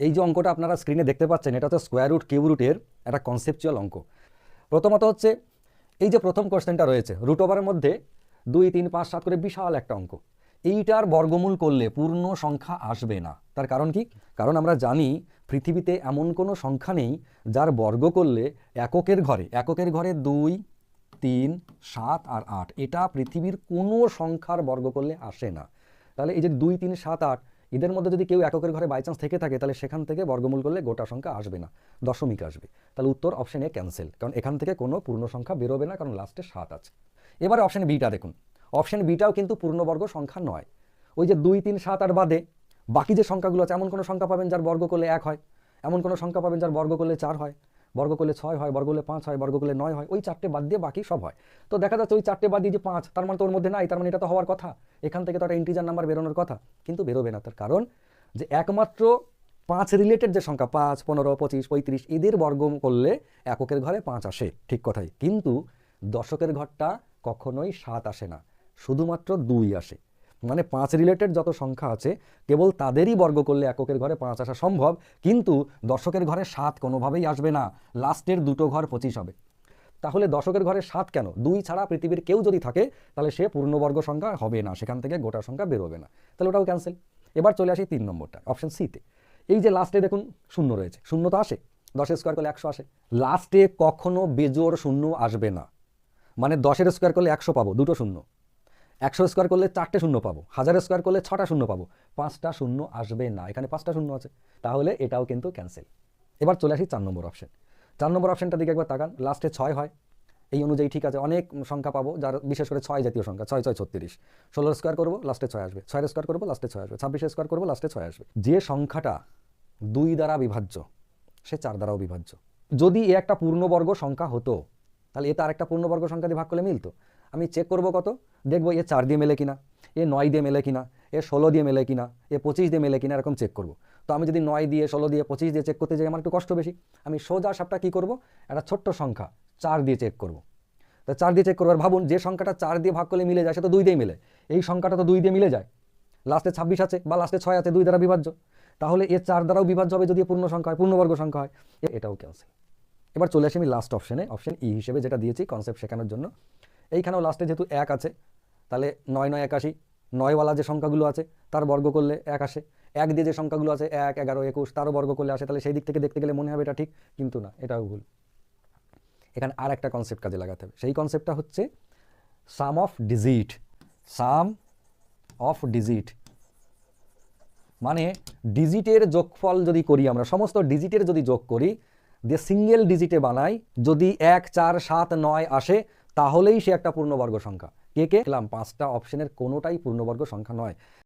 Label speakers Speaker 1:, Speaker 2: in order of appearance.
Speaker 1: এই যে অঙ্কটা আপনারা স্ক্রিনে দেখতে পাচ্ছেন, এটা হচ্ছে স্কোয়ার রুট কিউ রুটের একটা কনসেপচুয়াল অঙ্ক। প্রথমত হচ্ছে, এই যে প্রথম কোশ্চেনটা রয়েছে রুট ওভারের মধ্যে দুই, তিন, পাঁচ, সাত করে বিশাল একটা অঙ্ক। এইটার বর্গমূল করলে পূর্ণ সংখ্যা আসবে না। তার কারণ কি? কারণ আমরা জানি পৃথিবীতে এমন কোনো সংখ্যা নেই যার বর্গ করলে এককের ঘরে এককের ঘরে দুই, তিন, সাত আর আট, এটা পৃথিবীর কোনো সংখ্যার বর্গ করলে আসে না। তাহলে এই যে দুই, তিন, সাত, আট এদের মধ্যে যদি কেউ এককের ঘরে বাই চান্স থেকে থাকে, তাহলে সেখান থেকে বর্গমূল করলে গোটা সংখ্যা আসবে না, দশমিক আসবে। তাহলে উত্তর অপশন এ ক্যান্সেল কারণ এখান থেকে কোনো পূর্ণ সংখ্যা বেরোবে না, কারণ লাস্টে সাত আছে। এবারে অপশন বিটা দেখুন। অপশন বিটাও কিন্তু পূর্ণবর্গ সংখ্যা নয়। ওই যে দুই, তিন, সাত আট বাদে বাকি যে সংখ্যাগুলো আছে, এমন কোনো সংখ্যা পাবেন যার বর্গ করলে এক হয়, এমন কোনো সংখ্যা পাবেন যার বর্গ করলে চার হয়। বর্গ করলে ছয় হয়, বর্গ করলে পাঁচ হয়, বর্গ করলে নয় হয়, ওই চারটে বাদ দিয়ে বাকি সব হয়। তো দেখা যাচ্ছে ওই চারটে বাদ দিয়ে যে পাঁচ, তার মানে তো ওর মধ্যে নাই, তার মানে এটা তো হওয়ার কথা। এখান থেকে তো একটা ইন্টিজার নাম্বার বেরোনোর কথা, কিন্তু বেরোবে না তার কারণ যে একমাত্র পাঁচ রিলেটেড যে সংখ্যা, পাঁচ, পনেরো, পঁচিশ, পঁয়ত্রিশ, এদের বর্গ করলে এককের ঘরে পাঁচ আসে, ঠিক কথাই। কিন্তু দশকের ঘরটা কখনোই সাত আসে না, শুধুমাত্র দুই আসে। মানে পাঁচ রিলেটেড যত সংখ্যা আছে, কেবল তাদেরই বর্গ করলে এককের ঘরে পাঁচ আসা সম্ভব, কিন্তু দশকের ঘরে সাত কোনোভাবেই আসবে না। লাস্টের দুটো ঘর পঁচিশ হবে। তাহলে দশকের ঘরে সাত কেন? দুই ছাড়া পৃথিবীর কেউ যদি থাকে, তাহলে সে পূর্ণবর্গ সংখ্যা হবে না, সেখান থেকে গোটা সংখ্যা বেরোবে না। তাহলে ওটাও ক্যান্সেল এবার চলে আসি তিন নম্বরটা অপশন সিতে এই যে লাস্টে দেখুন, শূন্য রয়েছে। শূন্য তো আসে। দশের স্কোয়ার করলে একশো আসে। লাস্টে কখনো বেজোর শূন্য আসবে না। মানে দশের স্কোয়ার করলে একশো পাবো, দুটো শূন্য। একশো স্কোয়ার করলে চারটে শূন্য পাবো, হাজার স্কোয়ার করলে ছটা শূন্য পাবো, পাঁচটা শূন্য আসবে না, এখানে পাঁচটা শূন্য আছে, তাহলে এটাও কিন্তু ক্যান্সেল এবার চলে আসি চার নম্বর অপশন চার নম্বর অপশনটা দিকে একবার তাকান লাস্টে ছয় হয়, এই অনুযায়ী ঠিক আছে, অনেক সংখ্যা পাবো, যার বিশেষ করে ছয় জাতীয় সংখ্যা, ছয় ছয়, ছত্রিশ। ষোলোর স্কোয়ার করব লাস্টে ছয় আসবে ছয়ের স্কোয়ার করব লাস্টে ছয় আসবে ছাব্বিশের স্কোয়ার করব লাস্টে ছয় আসবে। যে সংখ্যাটা দুই দ্বারা বিভাজ্য, সে চার দ্বারাও বিভাজ্য। যদি এ একটা পূর্ণবর্গ সংখ্যা হতো, তাহলে এ তার একটা পূর্ণবর্গ সংখ্যা দিয়ে ভাগ করলে মিলতো। আমি চেক করব কত? দেখব এ চার দিয়ে মেলে কিনা, এ নয় দিয়ে মেলে কিনা, এ ষোলো দিয়ে মেলে কিনা, এ পঁচিশ দিয়ে মেলে কিনা, এরকম চেক করব। তো আমি যদি নয় দিয়ে, ষোলো দিয়ে, পঁচিশ দিয়ে চেক করতে যাই, আমার একটু কষ্ট বেশি। আমি সোজা সাপটা কী করব? একটা ছোট্ট সংখ্যা, চার দিয়ে চেক করব। তো চার দিয়ে চেক করব আর ভাবুন যে সংখ্যাটা চার দিয়ে ভাগ করলে মিলে যায়, সেটা দুই দিয়ে মিলে। এই সংখ্যাটা তো দুই দিয়ে মিলে যায়। লাস্টে ছাব্বিশ আছে বা লাস্টে ছয় আছে, দুই দ্বারা বিভাজ্য। তাহলে এ চার দ্বারাও বিভাজ্য হবে যদি পূর্ণ সংখ্যা হয়, পূর্ণবর্গ সংখ্যা হয়। এটাও ক্যান্সেল এবার চলে আসি আমি লাস্ট অপশনে অপশন ই হিসেবে যেটা দিয়েছি কনসেপ্ট শেখানোর জন্য। এইখানেও লাস্টে যেহেতু এক আছে, তাহলে নয় নয় একাশি, নয়ওয়ালা যে সংখ্যাগুলো আছে, তার বর্গ করলে এক আসে। এক দিয়ে যে সংখ্যাগুলো আছে, এক, এগারো, একুশ, তারও বর্গ করলে আসে। তাহলে সেই দিক থেকে দেখতে গেলে মনে হবে এটা ঠিক, কিন্তু না, এটাও ভুল। এখানে আর একটা কনসেপ্ট কাজে লাগাতে হবে। সেই কনসেপ্টটা হচ্ছে sum of digit sum of digit মানে ডিজিটের যোগফল যদি করি আমরা, সমস্ত ডিজিটের যদি যোগ করি, দিয়ে সিঙ্গেল ডিজিটে বানাই, যদি এক, চার, সাত, নয় আসে তাহলেই সে একটা পূর্ণবর্গ সংখ্যা। কে কে? পাঁচটা অপশনের কোনোটাই পূর্ণবর্গ সংখ্যা নয়।